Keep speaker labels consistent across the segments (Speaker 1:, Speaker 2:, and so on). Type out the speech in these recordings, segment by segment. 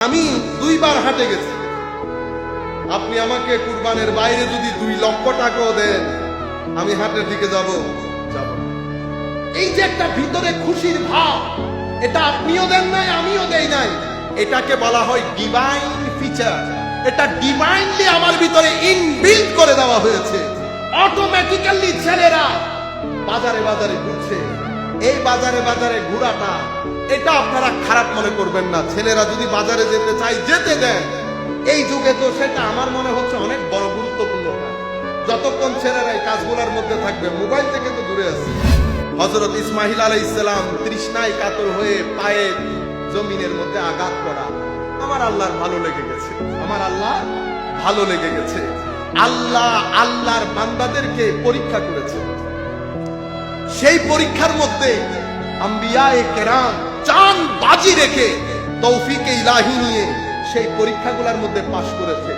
Speaker 1: আমি দুইবার হাটে গেছি। আপনি আমাকে কুরবানের বাইরে যদি দুই লক্ষ টাকাও দেন, আমি হাটের দিকে যাব যাব এই যে একটা ভিতরে খুশির ভাব, এটা আপনিও দেন নাই, আমিও দেই নাই। এটাকে বলা হয় ডিভাইন ফিচার এটা ডিভাইনলি আমার ভিতরে ইনবিল্ড করে দেওয়া হয়েছে। অটোমেটিক্যালি ছেলেরা বাজারে বাজারে ঘুরছে। এই বাজারে বাজারে ঘোরাটা এটা আপনারা খারাপ মনে করবেন না। ছেলেরা যদি বাজারে যেতে চায়, যেতে দেন। এই যুগে তো সেটা আমার মনে হচ্ছে অনেক বড় গুরুত্বপূর্ণ কাজ। যতক্ষণ ছেলেরা এই কাজগুলোর মধ্যে থাকবে, মোবাইল থেকে তো দূরে আছে। হজরত ইসমাহিল আলাই ইসলাম তৃষ্ণায় কাতর হয়ে পায়ে জমিনের মধ্যে আঘাত করা। আমার আল্লাহর ভালো লেগে গেছে। আমার আল্লাহ ভালো লেগে গেছে। আল্লাহ আল্লাহর বান্দাদেরকে পরীক্ষা করেছে। সেই পরীক্ষার মধ্যে আম্বিয়ায়ে কেরাম চান বাজি রেখে তৌফিকে ইলাহি নিয়ে সেই পরীক্ষাগুলোর মধ্যে পাশ করেছে।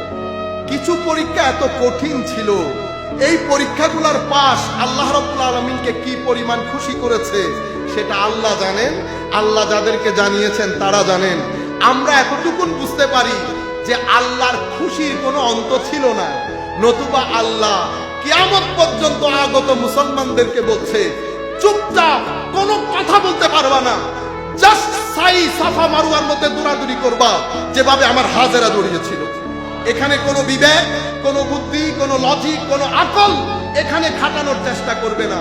Speaker 1: কিছু পরীক্ষা এত কঠিন ছিল। এই পরীক্ষাগুলোর পাশ আল্লাহ রাব্বুল আলামিনকে কি পরিমাণ খুশি করেছে সেটা আল্লাহ জানেন। আল্লাহ যাদেরকে জানিয়েছেন তারা জানেন। আমরা এতটুকুন বুঝতে পারি যে আল্লাহর খুশির কোনো অন্ত ছিল না। নতুবা আল্লাহ কিয়ামত পর্যন্ত আগত মুসলমানদেরকে বলছে, চুপচাপ, কোনো কথা বলতে পারবা না। জাস্ট সাই সাফা মারুয়ার মধ্যে দৌড়াদৌড়ি করবা, যেভাবে আমার হাজেরা দৌড়িয়েছিল। এখানে কোনো বিবেক, কোনো বুদ্ধি, কোনো লজিক কোনো আকল এখানে খাটানোর চেষ্টা করবে না।